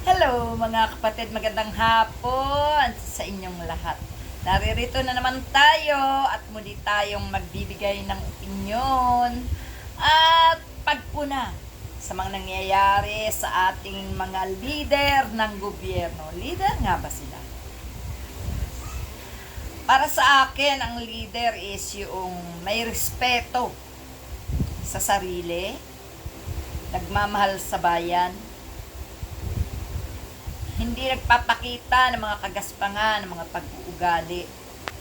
Hello mga kapatid, magandang hapon sa inyong lahat. Naririto na naman tayo at muli tayong magbibigay ng opinyon at pagpuna sa mga nangyayari sa ating mga leader ng gobyerno. Leader nga ba sila? Para sa akin, ang leader is yung may respeto sa sarili, nagmamahal sa bayan, hindi nagpapakita ng mga kagaspangan, ng mga pag-uugali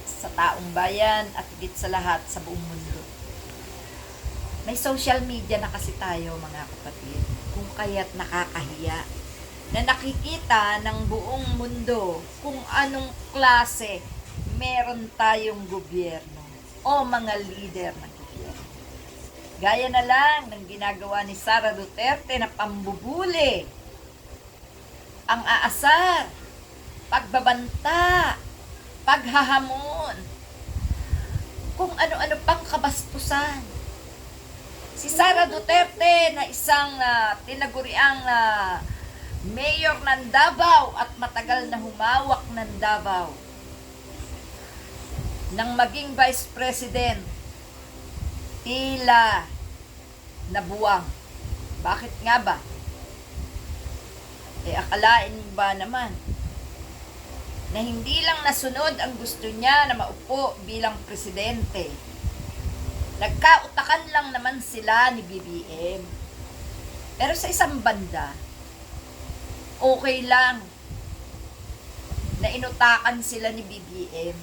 sa taong bayan at higit sa lahat sa buong mundo. May social media na kasi tayo mga kapatid, kung kaya't nakakahiya na nakikita ng buong mundo kung anong klase meron tayong gobyerno o mga leader ng gobyerno. Gaya na lang ng ginagawa ni Sara Duterte na pambubuli ang aasar, pagbabanta, paghahamon, kung ano-ano pang kabastusan. Si Sara Duterte na isang uh, tinaguriang uh, mayor ng Davao at matagal na humawak ng Davao nang maging vice president tila nabuwang. Bakit nga ba? Eh, akalain ba naman na hindi lang nasunod ang gusto niya na maupo bilang presidente. Nagkautakan lang naman sila ni BBM. Pero sa isang banda, okay lang na inutakan sila ni BBM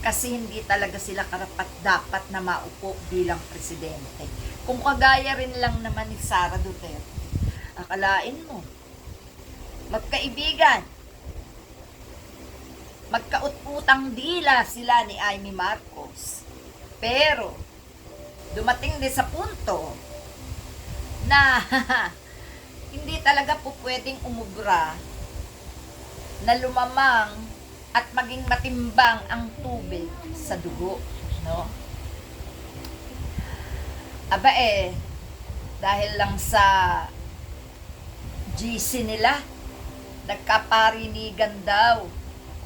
kasi hindi talaga sila karapat dapat na maupo bilang presidente. Kung kagaya rin lang naman ni Sara Duterte, akalain mo, magkaibigan. Magkaututang dila sila ni Amy Marcos. Pero, dumating din sa punto na hindi talaga po pwedeng umubra na lumamang at maging matimbang ang tubig sa dugo, no? Aba eh, dahil lang sa GC nila, nagkaparinigan daw.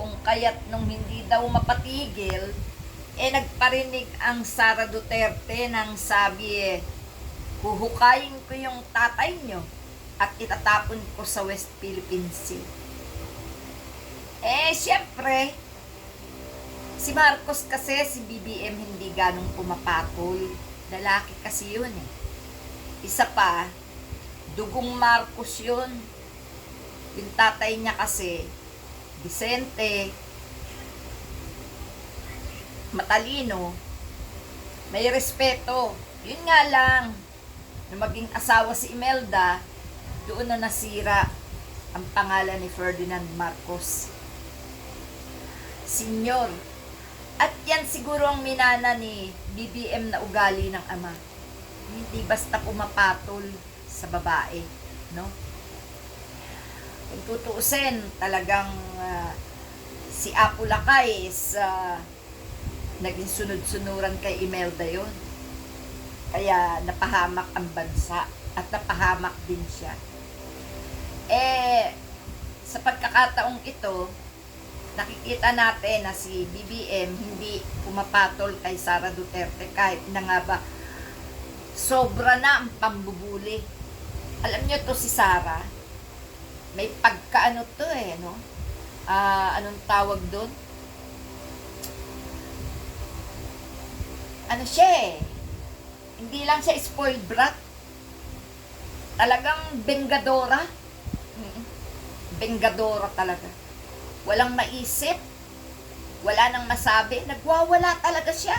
Kung kaya't nung hindi daw mapatigil, eh nagparinig ang Sara Duterte nang sabi eh, huhukayin ko yung tatay nyo at itatapon ko sa West Philippine Sea. Eh, syempre, si Marcos kasi, si BBM hindi ganong pumapatol. Lalaki kasi yun eh. Isa pa, dugong Marcos yun yung tatay niya kasi, Vicente, matalino, may respeto. Yun nga lang, na maging asawa si Imelda, doon na nasira ang pangalan ni Ferdinand Marcos. Senyor. At yan siguro ang minana ni BBM na ugali ng ama. Hindi basta pumapatol sa babae, no? Kung tutuusin, talagang uh, si Apo Lakay is uh, naging sunod-sunuran kay Imelda yon. Kaya napahamak ang bansa at napahamak din siya. Eh, sa pagkakataong ito, nakikita natin na si BBM hindi pumapatol kay Sara Duterte kahit na nga ba sobra na ang pambubuli. Alam niyo to si Sara, may pagkaano to eh, no? Ah, anong tawag doon? Ano siya eh? Hindi lang siya spoiled brat. Talagang bengadora. Bengadora talaga. Walang maisip. Wala nang masabi. Nagwawala talaga siya.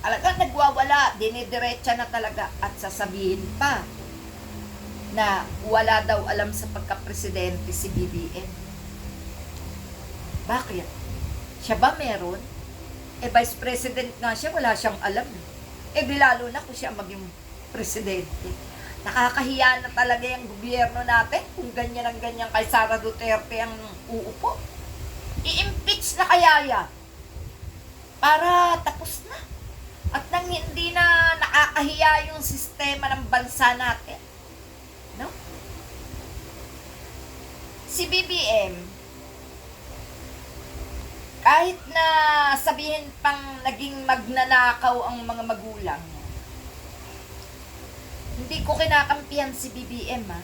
Talaga nagwawala. Dinidiretsa na talaga. At sasabihin pa na wala daw alam sa pagka-presidente si BBM. Bakit? Siya ba meron? Eh, vice president nga siya, wala siyang alam. Eh, di lalo na kung siya maging presidente. Nakakahiya na talaga yung gobyerno natin kung ganyan ang ganyan kay Sara Duterte ang uupo. I-impeach na kaya yan. Para tapos na. At nang hindi na nakakahiya yung sistema ng bansa natin. No? Si BBM, kahit na sabihin pang naging magnanakaw ang mga magulang hindi ko kinakampihan si BBM ha.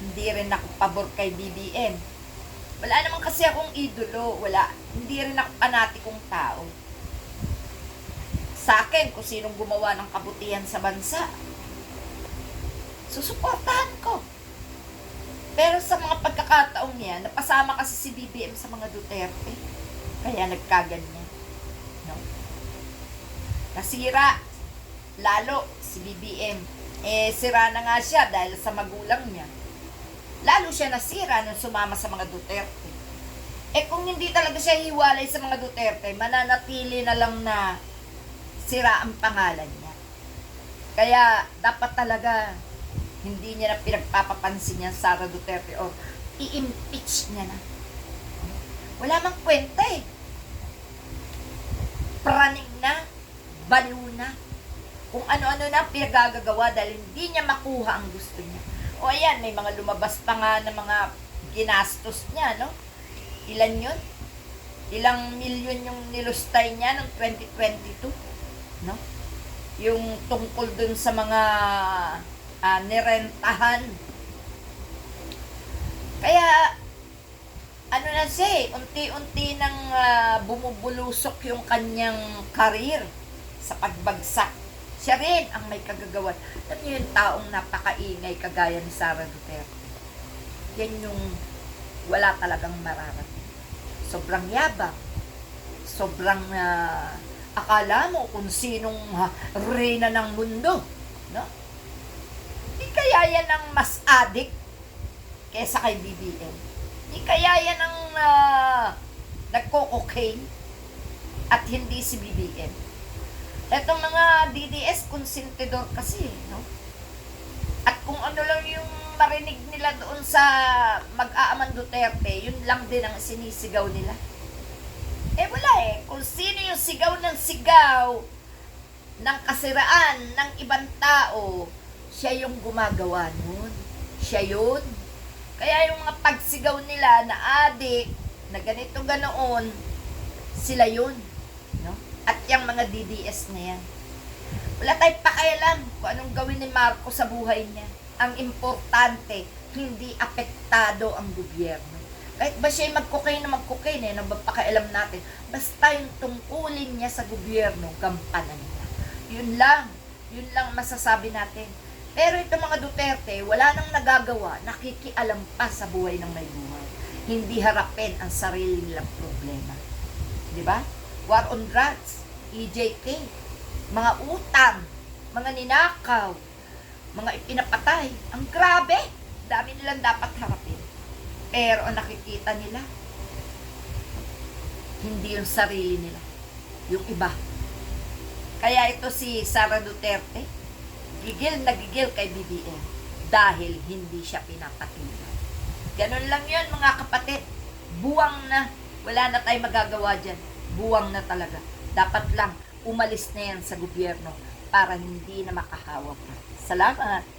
Hindi rin ako pabor kay BBM. Wala naman kasi akong idolo. Wala. Hindi rin ako panatikong tao. Sa akin, kung sinong gumawa ng kabutihan sa bansa, susuportahan ko. Pero sa mga pagkakataong yan, napasama kasi si BBM sa mga Duterte. Kaya nagkaganyan. No? Nasira, lalo si BBM. Eh, sira na nga siya dahil sa magulang niya. Lalo siya nasira nung sumama sa mga Duterte. Eh kung hindi talaga siya hiwalay sa mga Duterte, mananatili na lang na sira ang pangalan niya. Kaya dapat talaga hindi niya na pinagpapapansin yan Sara Duterte or i-impeach niya na. Wala mang kwenta eh. Praning na, baliw na, kung ano-ano na pinagagagawa dahil hindi niya makuha ang gusto niya. O ayan, may mga lumabas pa nga ng mga ginastos niya, no? Ilan yun? Ilang milyon yung nilustay niya ng 2022, no? Yung tungkol dun sa mga ah, nirentahan. Kaya, ano na siya eh, unti-unti nang ah, bumubulusok yung kanyang karir sa pagbagsak. Siya rin ang may kagagawan. Niyo yung taong napakaingay kagaya ni Sara Duterte. Yan yung wala talagang mararating. Sobrang yabang. Sobrang ah, akala mo kung sinong ah, reyna ng mundo. No? Kaya yan ang mas adik kesa kay BBM. Di kaya yan ang uh, nagko-cocaine at hindi si BBM. Etong mga DDS, konsentidor kasi, no? At kung ano lang yung marinig nila doon sa mag-aaman Duterte, yun lang din ang sinisigaw nila. Eh wala eh. Kung sino yung sigaw ng sigaw ng kasiraan ng ibang tao, siya yung gumagawa nun. Siya yun. Kaya yung mga pagsigaw nila na adik, na ganito ganoon, sila yun. No? At yung mga DDS na yan. Wala tayong pakialam kung anong gawin ni Marco sa buhay niya. Ang importante, hindi apektado ang gobyerno. Kahit ba siya mag-cocaine na mag-cocaine, eh, nabapakialam natin. Basta yung tungkulin niya sa gobyerno, gampanan niya. Yun lang. Yun lang masasabi natin. Pero itong mga Duterte, wala nang nagagawa, nakikialam pa sa buhay ng may buhay. Hindi harapin ang sarili nilang problema. Di ba? War on drugs, EJK, mga utang, mga ninakaw, mga ipinapatay. Ang grabe! Dami nilang dapat harapin. Pero ang nakikita nila, hindi yung sarili nila. Yung iba. Kaya ito si Sara Duterte, gigil na gigil kay BBM dahil hindi siya pinapatila. Ganun lang yun mga kapatid. Buwang na. Wala na tayong magagawa dyan. Buwang na talaga. Dapat lang umalis na yan sa gobyerno para hindi na makahawak. Salamat!